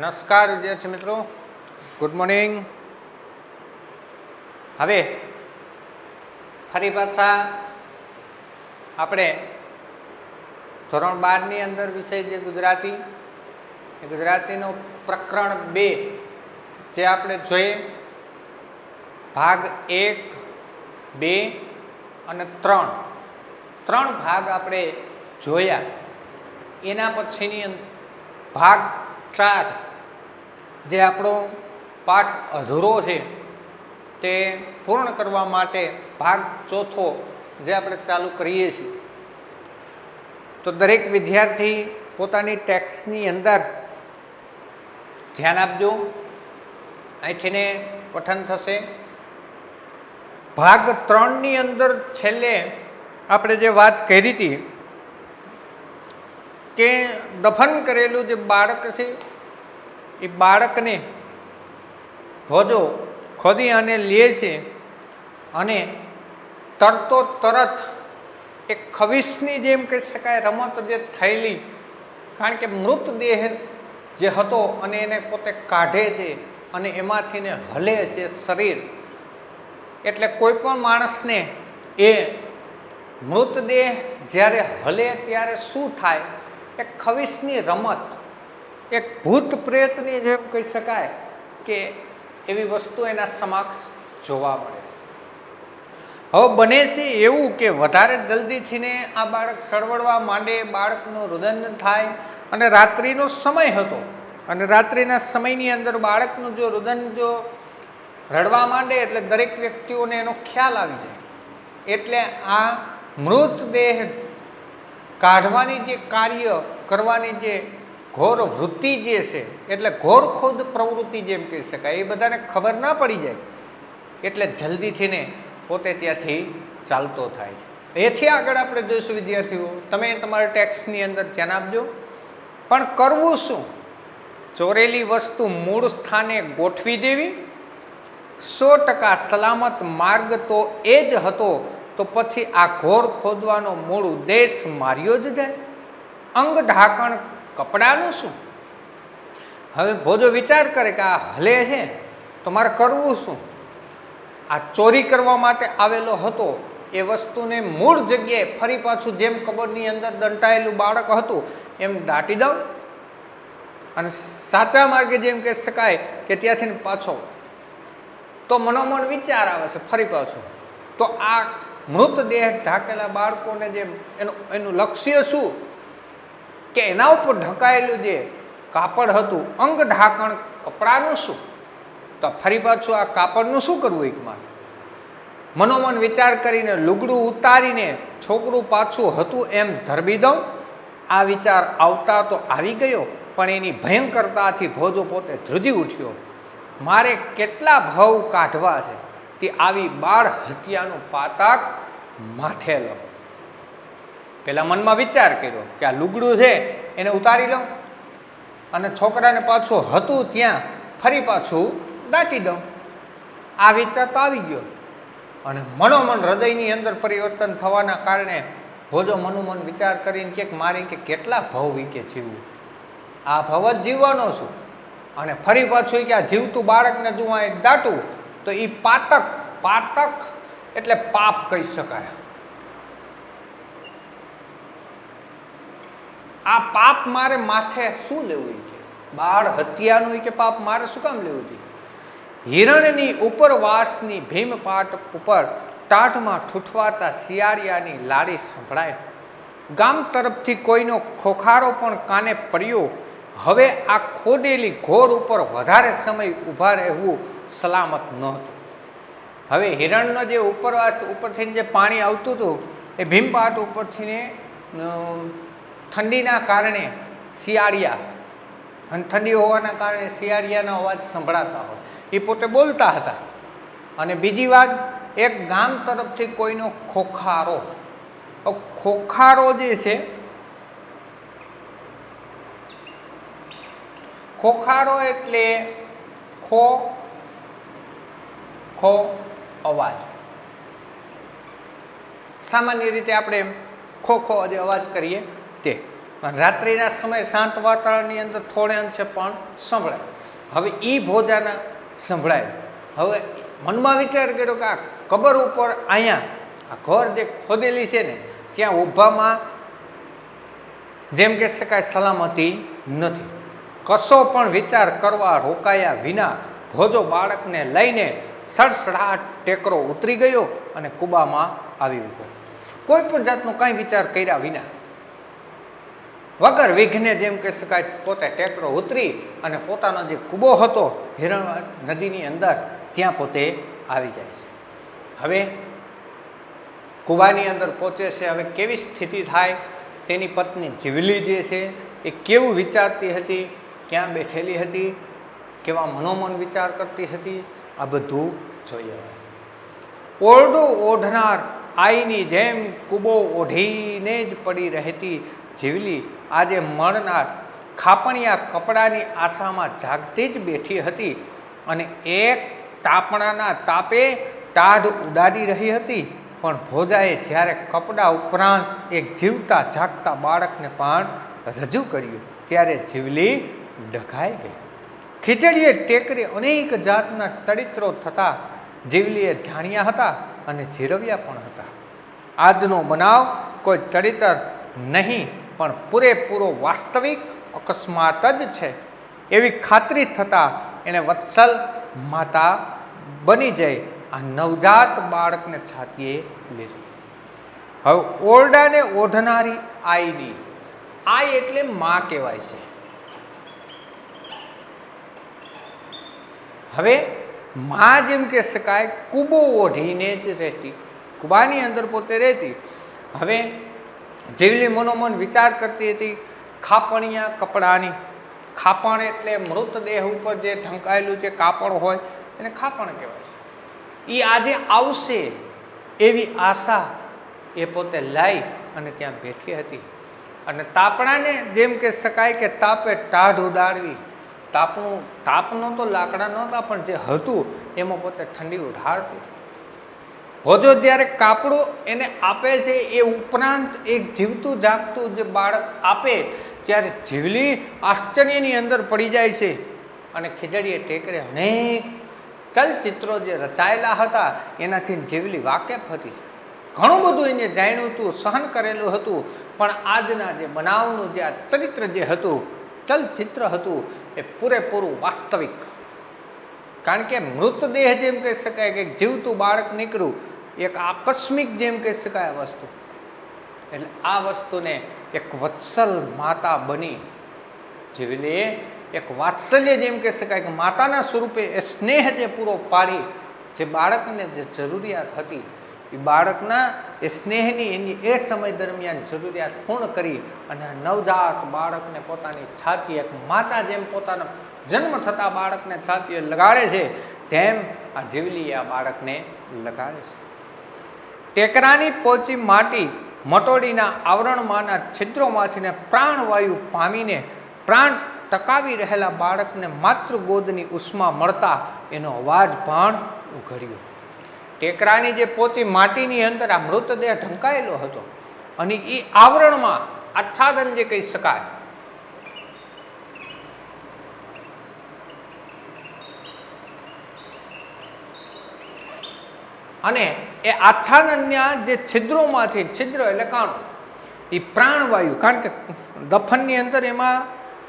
નમસ્કાર વિદ્યાર્થી મિત્રો. ગુડ મોર્નિંગ હવે ફરી પાછા આપણે ધોરણ બારની અંદર વિષય જે ગુજરાતી. એ ગુજરાતીનો પ્રકરણ બે જે આપણે જોઈએ. ભાગ એક, બે અને ત્રણ. ત્રણ ભાગ આપણે જોયા. એના પછીની ભાગ ચાર જે આપણો પાઠ અધૂરો છે, તે પૂર્ણ કરવા માટે ભાગ ચોથો જે આપણે ચાલુ કરીએ છીએ. તો દરેક વિદ્યાર્થી પોતાની ટેક્સની અંદર ધ્યાન આપજો. અહીંથીને પઠન થશે. ભાગ ત્રણની અંદર છેલ્લે આપણે જે વાત કરી હતી કે દફન કરેલું જે બાળક છે એ બાળકને ધોજો, ખોદી અને લે છે અને તરતો તરત એક ખવિશની જેમ કહી શકાય રમત જે થયેલી, કારણ કે મૃતદેહ જે હતો અને એને પોતે કાઢે છે અને એમાંથી ને હલે છે શરીર. એટલે કોઈ પણ માણસને એ મૃતદેહ જ્યારે હલે ત્યારે શું થાય? એ ખવિશની રમત. એક ભૂત પ્રેતની જેમ કહી શકાય કે એવી વસ્તુ એના સમક્ષ જોવા મળે છે. હવે બને છે એવું કે વધારે જલ્દીથીને આ બાળક સળવળવા માંડે, બાળકનું રુદન થાય અને રાત્રિનો સમય હતો અને રાત્રિના સમયની અંદર બાળકનું જો રુદન જો રડવા માંડે એટલે દરેક વ્યક્તિઓને એનો ખ્યાલ આવી જાય. એટલે આ મૃતદેહ કાઢવાની જે કાર્ય કરવાની જે ઘોર વૃત્તિ જે છે, એટલે ઘોર ખોદ પ્રવૃત્તિ જેમ કહી શકાય, એ બધાને ખબર ના પડી જાય. એટલે જલ્દીથી ને પોતે ત્યાંથી ચાલતો થાય છે. એથી આગળ આપણે જોઈશું, વિદ્યાર્થીઓ, તમે તમારા ટેક્સની અંદર ધ્યાન આપજો. પણ કરવું શું? ચોરેલી વસ્તુ મૂળ સ્થાને ગોઠવી દેવી. સો ટકા સલામત માર્ગ તો એ જ હતો, તો પછી આ ઘોર ખોદવાનો મૂળ ઉદ્દેશ માર્યો જ જાય. અંગ ઢાંકણ કપડાનું શું? હવે ભોજો વિચાર કરે કે આ હલે છે, તો મારે કરવું શું? આ ચોરી કરવા માટે આવેલો હતો, એ વસ્તુને મૂળ જગ્યાએ ફરી પાછું જેમ કબરની અંદર દંટાયેલું બાળક હતું, એમ દાટી દઉં? અને સાચા માર્ગે જેમ કહી શકાય કે ત્યાંથી પાછો. તો મનોમન વિચાર આવે છે ફરી પાછો. તો આ મૃતદેહ ઢાંકેલા બાળકોને જેમ એનું એનું લક્ષ્ય શું? કે એના ઉપર ઢંકાયેલું જે કાપડ હતું, અંગ ઢાંકણ કપડાનું શું? તો ફરી પાછું આ કાપડનું શું કરવું એકમાં? મનોમન વિચાર કરીને લુગડું ઉતારીને છોકરું પાછું હતું એમ ધરબી દઉં? આ વિચાર આવતા તો આવી ગયો, પણ એની ભયંકરતાથી ભોજો પોતે ધ્રુજી ઉઠ્યો. મારે કેટલા ભાવ કાઢવા છે, તે આવી બાળ હત્યાનું પાતાક માથે લો પેલા મનમાં વિચાર કર્યો કે આ લુગડું છે, એને ઉતારી લઉં અને છોકરાને પાછું હતું ત્યાં ફરી પાછું દાટી દઉં. આ વિચાર તો આવી ગયો. અને મનોમન હૃદયની અંદર પરિવર્તન થવાના કારણે ભોજો મનોમન વિચાર કરીને કે મારે કે કેટલા ભાવ વિકે જીવવું. આ ભાવ જ જીવવાનો છું. અને ફરી પાછું કે આ જીવતું બાળકને જો આ દાટું તો એ પાતક પાતક એટલે પાપ કહી શકાય. આ પાપ મારે માથે શું લેવું જોઈએ બાળ હત્યાનું કે પાપ મારે શું કામ લેવું જોઈએ હિરણની ઉપરવાસની ભીમપાટ ઉપર ટાઢમાં ઠૂઠવાતા શિયાળિયાની લાડી સંભળાય. ગામ તરફથી કોઈનો ખોખારો પણ કાને પડ્યો? હવે આ ખોદેલી ઘોર ઉપર વધારે સમય ઊભા રહેવું સલામત નહોતું હવે હિરણનો જે ઉપરવાસ ઉપરથી જે પાણી આવતું હતું, એ ભીમપાટ ઉપરથી ઠંડીના કારણે શિયાળિયા અને ઠંડી હોવાના કારણે શિયાળિયાનો અવાજ સંભળાતા હોય. એ પોતે બોલતા હતા. અને બીજી વાત, એક ગામ તરફથી કોઈનો ખોખારો. ખોખારો જે છે, ખોખારો એટલે ખો ખો અવાજ. સામાન્ય રીતે આપણે ખો ખો જે અવાજ કરીએ તે રાત્રિના સમયે શાંત વાતાવરણની અંદર થોડે અંશે પણ સંભળાય. હવે એ ભોજાના સંભળાય. હવે મનમાં વિચાર કર્યો કે આ કબર ઉપર અહીંયા આ ઘર જે ખોદેલી છે ને, ત્યાં ઊભામાં જેમ કે શકાય સલામતી નથી. કશો પણ વિચાર કરવા રોકાયા વિના ભોજો બાળકને લઈને સડસડાટ ટેકરો ઉતરી ગયો અને કુબામાં આવી ઊભો કોઈ પણ જાતનો કાંઈ વિચાર કર્યા વિના વગર વિઘ્ને જેમ કહી શકાય પોતે ટેકરો ઉતરી અને પોતાનો જે કૂબો હતો હિરણ નદીની અંદર, ત્યાં પોતે આવી જાય છે. હવે કૂબાની અંદર પહોંચે છે. હવે કેવી સ્થિતિ થાય? તેની પત્ની જીવલી જે છે, એ કેવું વિચારતી હતી? ક્યાં બેઠેલી હતી? કેવા મનોમન વિચાર કરતી હતી? આ બધું જોઈએ ઓરડું ઓઢનાર આઈની જેમ કૂબો ઓઢીને જ પડી રહેતી જીવલી આજે મળનાર ખાપણિયા કપડાની આશામાં જાગતી જ બેઠી હતી અને એક તાપણાના તાપે ટાઢ ઉડાડી રહી હતી. પણ ભોજાએ જ્યારે કપડાં ઉપરાંત એક જીવતા જાગતા બાળકને પણ રજૂ કર્યું, ત્યારે જીવલી ડઘાઈ ગઈ. ખીચડીએ ટેકરી અનેક જાતના ચરિત્રો થતા જીવલીએ જાણ્યા હતા અને જીરવ્યા પણ હતા. આજનો બનાવ કોઈ ચરિત્ર નહીં પણ પૂરેપૂરો વાસ્તવિક, અકસ્માત જ છે. એવી ખાતરી થતાં એણે વત્સલ માતા બની જઈ આ નવજાત બાળકને છાતીએ લીધું. હવે ઓરડાને ઓઢનારી આઈની આઈ એટલે માં કહેવાય છે. હવે માં જેમ કે શકાય, કૂબો ઓઢીને જ રહેતી, કૂબાની અંદર પોતે રહેતી. હવે જીવલી મનોમન વિચાર કરતી હતી, ખાપણિયા કપડાની. ખાપણ એટલે મૃતદેહ ઉપર જે ઢંકાયેલું જે કાપડ હોય, એને ખાપણ કહેવાય છે. એ આજે આવશે એવી આશા એ પોતે લાઈ અને ત્યાં બેઠી હતી. અને તાપણાને જેમ કે શકાય કે તાપે ટાઢ ઉડાડવી. તાપનું તાપનો તો લાકડા નહોતા, પણ જે હતું, એમાં પોતે ઠંડી ઉઢાડતું. ભોજો જ્યારે કાપડું એને આપે છે, એ ઉપરાંત એક જીવતું જાગતું જે બાળક આપે, ત્યારે જીવલી આશ્ચર્યની અંદર પડી જાય છે. અને ખીજડીએ ટેકરે અનેક ચલચિત્રો જે રચાયેલા હતા, એનાથી જીવલી વાકેફ હતી. ઘણું બધું એને જાણ્યું હતું, સહન કરેલું હતું, પણ આજના જે બનાવનું જે આ ચરિત્ર જે હતું, ચલચિત્ર હતું, એ પૂરેપૂરું વાસ્તવિક. કારણ કે મૃતદેહ જેમ કહી શકાય કે જીવતું બાળક નીકળ્યું એક આકસ્મિક જેમ કહી શકાય વસ્તુ. એટલે આ વસ્તુને એક વત્સલ માતા બની. જીવલીએ એક વાત્સલ્ય જેમ કહી શકાય કે માતાના સ્વરૂપે એ સ્નેહ જે પૂરો પાડી, જે બાળકને જે જરૂરિયાત હતી, એ બાળકના એ સ્નેહની એની એ સમય દરમિયાન જરૂરિયાત પૂર્ણ કરી અને નવજાત બાળકને પોતાની છાતી, એક માતા જેમ પોતાના જન્મ થતાં બાળકને છાતીએ લગાડે છે, તેમ આ જીવલી આ બાળકને લગાડે છે. ટેકરાની પોચી માટી મટોડીના આવરણમાંના છિદ્રોમાંથીને પ્રાણવાયુ પામીને પ્રાણ ટકાવી રહેલા બાળકને માતૃગોદની ઉષ્મા મળતા એનો અવાજ પણ ઉઘડ્યો. ટેકરાની જે પોચી માટીની અંદર આ મૃતદેહ ઢંકાયેલો હતો અને એ આવરણમાં આચ્છાદન જે કહી શકાય અને એ આચ્છાદનના જે છિદ્રોમાંથી, છિદ્ર એટલે કાણું, એ પ્રાણવાયુ, કારણ કે દફનની અંદર એમાં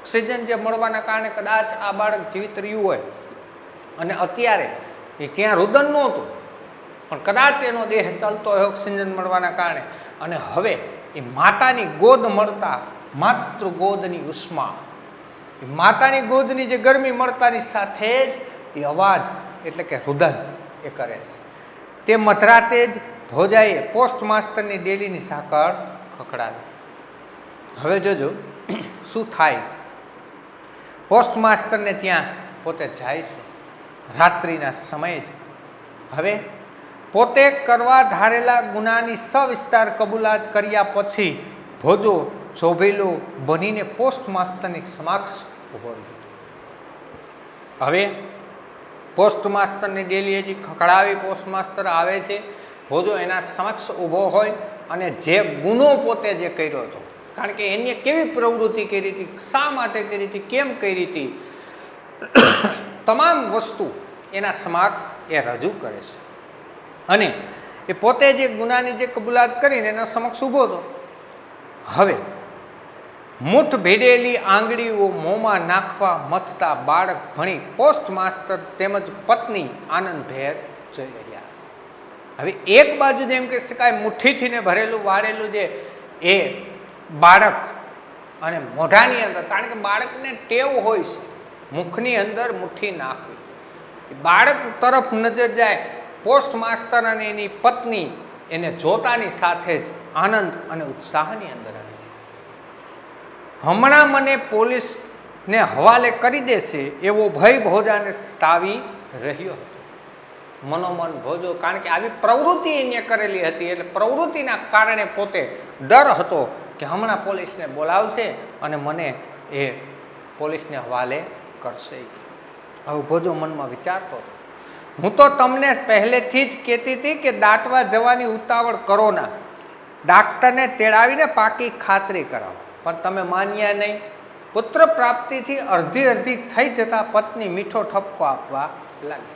ઓક્સિજન જે મળવાના કારણે કદાચ આ બાળક જીવિત રહ્યું હોય. અને અત્યારે એ ત્યાં રુદન નહોતું, પણ કદાચ એનો દેહ ચાલતો હોય ઓક્સિજન મળવાના કારણે. અને હવે એ માતાની ગોદ મળતા માતૃ ગોદની ઉષ્મા, એ માતાની ગોદની જે ગરમી મળતાની સાથે જ એ અવાજ, એટલે કે રુદન એ કરે છે. તે મધરાતે જ ભોજાએ પોસ્ટ માસ્ટરની ડેલીની સાંકળ ખખડાવી. હવે જોજો, શું થાય? પોસ્ટ માસ્ટરને ત્યાં પોતે જાય છે, રાત્રિના સમયે જ. હવે પોતે કરવા ધારેલા ગુનાની સવિસ્તાર કબૂલાત કર્યા પછી ભોજો શોભેલો બનીને પોસ્ટ માસ્ટરની સમક્ષ ઊભો હવે પોસ્ટ માસ્તરની ડેલી હજી ખખડાવી પોસ્ટ માસ્તર આવે છે. ભોજો એના સમક્ષ ઊભો હોય અને જે ગુનો પોતે જે કર્યો હતો, કારણ કે એને કેવી પ્રવૃત્તિ કરી હતી, શા માટે કરી હતી, કેમ કરી હતી, તમામ વસ્તુ એના સમક્ષ એ રજૂ કરે છે. અને એ પોતે જે ગુનાની જે કબૂલાત કરીને એના સમક્ષ ઊભો હતો. હવે મુઠ ભેડેલી આંગળીઓ મોંમાં નાખવા મથતા બાળક ભણી પોસ્ટ માસ્તર તેમજ પત્ની આનંદભેર જઈ રહ્યા. હવે એક બાજુ જેમ કે શકાય મુઠ્ઠીથી ને ભરેલું વાળેલું જે એ બાળક અને મોઢાની અંદર, કારણ કે બાળકને ટેવ હોય છે, મુખની અંદર મુઠ્ઠી નાખવી. બાળક તરફ નજર જાય પોસ્ટ માસ્તર અને એની પત્ની એને જોતાની સાથે જ આનંદ અને ઉત્સાહની અંદર હમણાં મને પોલીસને હવાલે કરી દેશે એવો ભય ભોજાને સ્તાવી રહ્યો હતો. મનોમન ભોજો, કારણ કે આવી પ્રવૃત્તિ એને કરેલી હતી એટલે પ્રવૃત્તિના કારણે પોતે ડર હતો કે હમણાં પોલીસને બોલાવશે અને મને એ પોલીસને હવાલે કરશે. આવું ભોજો મનમાં વિચારતો હતો. હું તો તમને પહેલેથી જ કહેતી હતી કે દાટવા જવાની ઉતાવળ કરો ના. ડાક્ટરને તેડાવીને પાકી ખાતરી કરાવો. પણ તમે માન્યા નહીં. પુત્ર પ્રાપ્તિથી અડધી અડધી થઈ જતાં પત્ની મીઠો ઠપકો આપવા લાગી.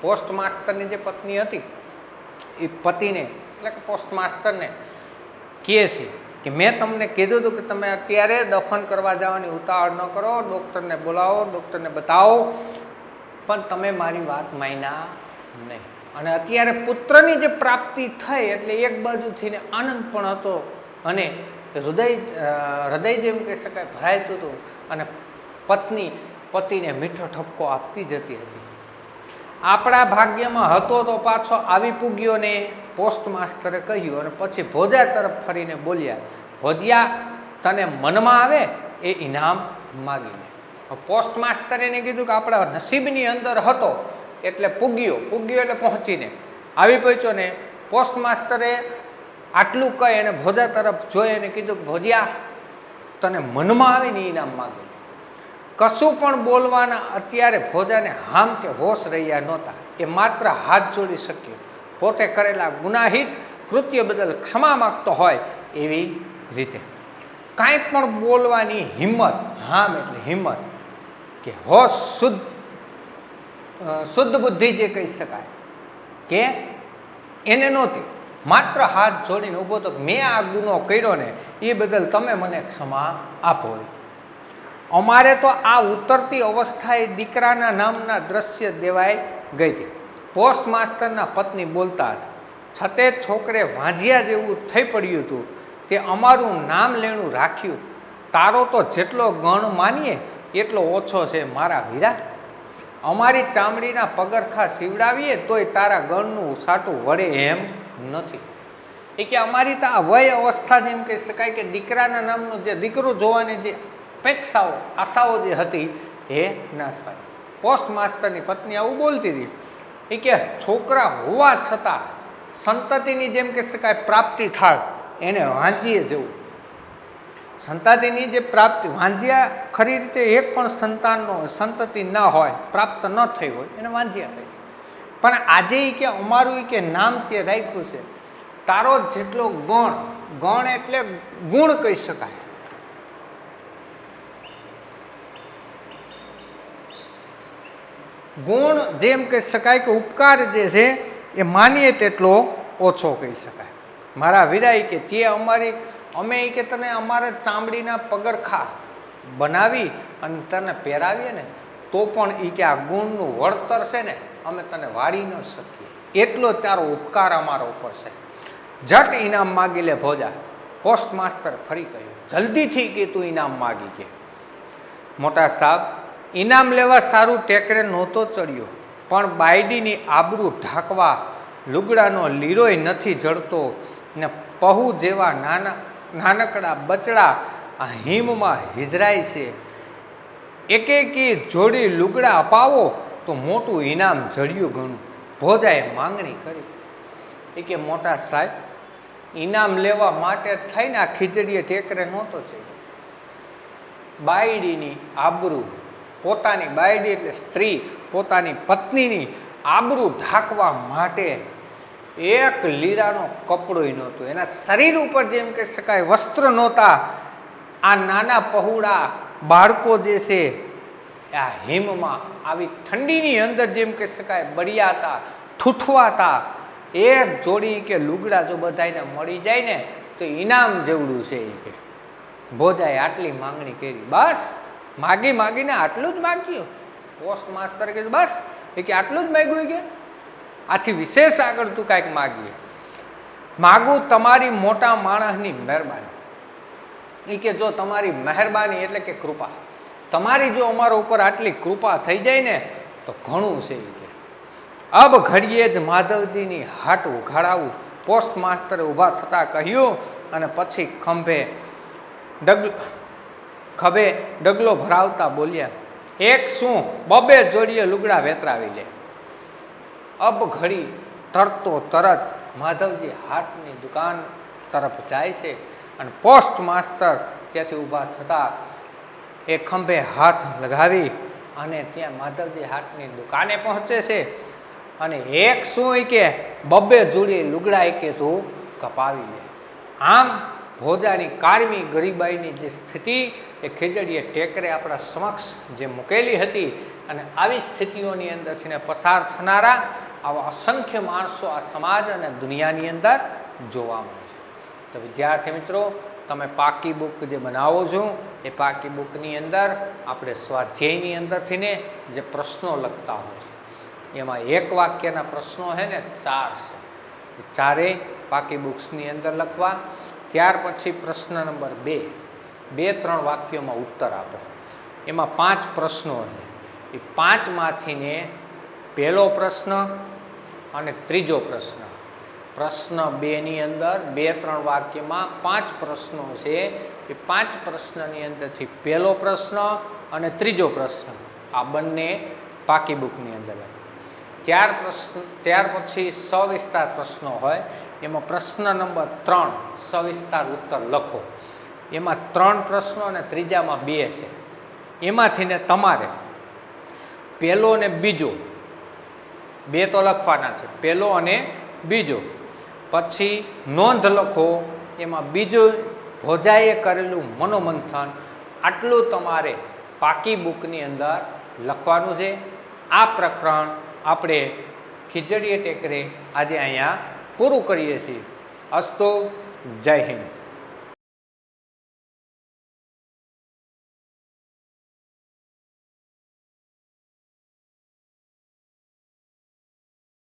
પોસ્ટ માસ્તરની જે પત્ની હતી, એ પતિને, એટલે કે પોસ્ટ માસ્તરને કહે છે કે મેં તમને કીધું હતું કે તમે અત્યારે દફન કરવા જવાની ઉતાવળ ન કરો, ડૉક્ટરને બોલાવો, ડૉક્ટરને બતાવો, પણ તમે મારી વાત માન્યા નહીં. અને અત્યારે પુત્રની જે પ્રાપ્તિ થઈ, એટલે એક બાજુથી ને આનંદ પણ હતો અને હૃદય હૃદય જેમ કહી શકાય, ભરાયતું હતું અને પત્ની, પતિને મીઠો ઠપકો આપતી જતી હતી. આપણા ભાગ્યમાં હતો તો પાછો આવી પૂગ્યો ને પોસ્ટ માસ્તરે કહ્યું અને પછી ભોજા તરફ ફરીને બોલ્યા, ભોજિયા, તને મનમાં આવે? એ ઇનામ માગી લે. પોસ્ટ માસ્તરે એને કીધું કે આપણા નસીબની અંદર હતો, એટલે પૂગ્યો પૂગ્યો એટલે પહોંચીને. આવી પહોંચ્યો ને પોસ્ટ માસ્તરે આટલું કહી અને ભોજા તરફ જોઈ અને કીધું કે, ભોજિયા, તને મનમાં આવે ને ઇનામ માગે. કશું પણ બોલવાના અત્યારે ભોજાને હામ કે હોશ રહ્યા નહોતા. એ માત્ર હાથ જોડી શક્યો. પોતે કરેલા ગુનાહિત કૃત્ય બદલ ક્ષમા માગતો હોય એવી રીતે. કાંઈ પણ બોલવાની હિંમત, હામ એટલે હિંમત કે હોશ શુદ્ધ શુદ્ધ બુદ્ધિ જે કહી શકાય કે એને નહોતી. માત્ર હાથ જોડીને ઊભો તો મેં આ ગુનો કર્યો ને, એ બદલ તમે મને ક્ષમા આપો. અમારે તો આ ઉતરતી અવસ્થાએ દીકરાના નામના દ્રશ્ય દેવાઈ ગઈ હતી. પોસ્ટ માસ્તરના પત્ની બોલતા હતા, છતે છોકરે વાંજિયા જેવું થઈ પડ્યું હતું તે અમારું નામ લેણું રાખ્યું. તારો તો જેટલો ગણ માનીએ, એટલો ઓછો છે મારા વીરા અમારી ચામડીના પગરખા સીવડાવીએ તોય તારા ગણનું સાટું વળે એમ. નથી. એ કે અમારી તો આ વય અવસ્થા જેમ કહી શકાય કે દીકરાના નામનો જે દીકરો જોવાની જે અપેક્ષાઓ આશાઓ જે હતી, એ નાશ પામી. પોસ્ટ માસ્તરની પત્ની આવું બોલતી હતી. એ કે છોકરા હોવા છતાં સંતતિની જેમ કહી શકાય પ્રાપ્તિ થાય એને વાંચીએ જવું. સંતાતિની જે પ્રાપ્તિ વાંજ્યા ખરી રીતે એક પણ સંતાનનો, સંતતિ ન હોય, પ્રાપ્ત ન થઈ હોય, એને વાંજ્યા કહે પણ આજે એ કે અમારું એ કે નામ તે રાખ્યું છે, તારો જેટલો ગણ ગણ એટલે ગુણ કહી શકાય. ગુણ જેમ કહી શકાય કે ઉપકાર જે છે, એ માનીએ તેટલો ઓછો કહી શકાય. મારા વિરાય કે તે અમારી, અમે એ કે તને અમારા ચામડીના પગરખા બનાવી અને તને પહેરાવીએ ને, તો પણ એ કે આ ગુણનું વળતર છે ને અમે તને વાળી ન શકીએ. એટલો તારો ઉપકાર અમારો ઉપર છે. જટ ઇનામ માગી લે ભોજા. પોસ્ટ માસ્તર ફરી કહ્યું, જલ્દીથી કે તું ઇનામ માગી કે. મોટા સાહેબ, ઇનામ લેવા સારું ટેકરે નહોતો ચડ્યો, પણ બાયડીની આબરૂ ઢાંકવા લુગડાનો લીરોય નથી જડતો ને પહુ જેવા નાના, નાનકડા બચડા આ હિમમાં હિજરાય છે. એક જોડી લુગડા અપાવો તો મોટું ઇનામ જડ્યું ઘણું ભોજાએ માંગણી કરી. એ કે, મોટા સાહેબ, ઇનામ લેવા માટે થઈને આ ખીચડીએ ટેકરે નહોતો ચડ્યો. બાયડીની આબરૂ, પોતાની બાયડી એટલે સ્ત્રી, પોતાની પત્નીની આબરૂ ઢાંકવા માટે એક લીરાનો કપડોય નહોતો. એના શરીર ઉપર જેમ કહી શકાય વસ્ત્ર નહોતા. આ નાના પહોળા બાળકો જે છે આ હિમમાં આવી ઠંડીની અંદર જેમ કહી શકાય બળિયાતા, ઠૂઠવાતા, એક જોડી કે લુગડા જો બધાને મળી જાય ને તો ઇનામ જેવડું છે એ કે. ભોજાએ આટલી માંગણી કરી. બસ, માગી માગીને આટલું જ માગ્યું. પોસ્ટ માસ્તર કે બસ, એ કે આટલું જ માગ્યું કે? આથી વિશેષ આગળ તું કાંઈક માગીએ. માગું તમારી મોટા માણસની મહેરબાની. એ કે જો તમારી મહેરબાની એટલે કે કૃપા. તમારી જો અમારા ઉપર આટલી કૃપા થઈ જાય ને, તો ઘણું છે કે. અબ ઘડીએ જ માધવજીની હાટ ઉઘાડાવું પોસ્ટ માસ્તરે ઊભા થતાં કહ્યું અને પછી ખંભે ડગ ખભે ડગલો ભરાવતા બોલ્યા, એક શું? બબે જોડીએ લુગડા વેતરાવી લે. અબ ઘડી તરતો તરત માધવજી હાટની દુકાન તરફ જાય છે અને પોસ્ટ માસ્તર ત્યાંથી ઊભા થતા એ ખંભે હાથ લગાવી અને ત્યાં માધવજી હાથની દુકાને પહોંચે છે. અને એક શું કે, બબ્બે જોડી લુગડા કે તું કપાવી લે. આમ ભોજાની કારમી ગરીબાઈની જે સ્થિતિ, એ ખેજડીએ ટેકરે આપણા સમક્ષ જે મૂકેલી હતી અને આવી સ્થિતિઓની અંદરથીને પસાર થનારા આવા અસંખ્ય માણસો આ સમાજ અને દુનિયાની અંદર જોવા મળે છે. તો વિદ્યાર્થી મિત્રો તમે પાકી બુક જે બનાવો છો, એ પાકી બુકની અંદર આપણે સ્વાધ્યાયની અંદરથીને જે પ્રશ્નો લખતા હોય છે. એમાં એક વાક્યના પ્રશ્નો છે ને ચાર છે. એ ચારેય પાકી બુક્સની અંદર લખવા, ત્યાર પછી પ્રશ્ન નંબર બે. બે ત્રણ વાક્યોમાં ઉત્તર આપો. એમાં પાંચ પ્રશ્નો છે એ પાંચમાંથીને પહેલો પ્રશ્ન અને ત્રીજો પ્રશ્ન. પ્રશ્ન બેની અંદર, બે, ત્રણ વાક્યમાં પાંચ પ્રશ્નો છે. એ પાંચ પ્રશ્નની અંદરથી પહેલો પ્રશ્ન અને ત્રીજો પ્રશ્ન. આ બંને પાકી બુકની અંદર ત્યાર પ્રશ્ન, ત્યાર પછી સવિસ્તાર પ્રશ્નો હોય. એમાં પ્રશ્ન નંબર ત્રણ સવિસ્તાર ઉત્તર લખો. એમાં ત્રણ પ્રશ્નો અને ત્રીજામાં બે છે. એમાંથી ને તમારે પહેલો અને બીજો, બે તો લખવાના છે. પહેલો અને બીજો. પછી નોંધ લખો, એમાં બીજું ભોજાએ કરેલું મનોમંથન આટલું તમારે પાકી બુકની અંદર લખવાનું છે. આ પ્રકરણ આપણે ખીચડીએ ટેકરે આજે અહીંયા પૂરું કરીએ છીએ. અસ્તો, જય હિન્દ.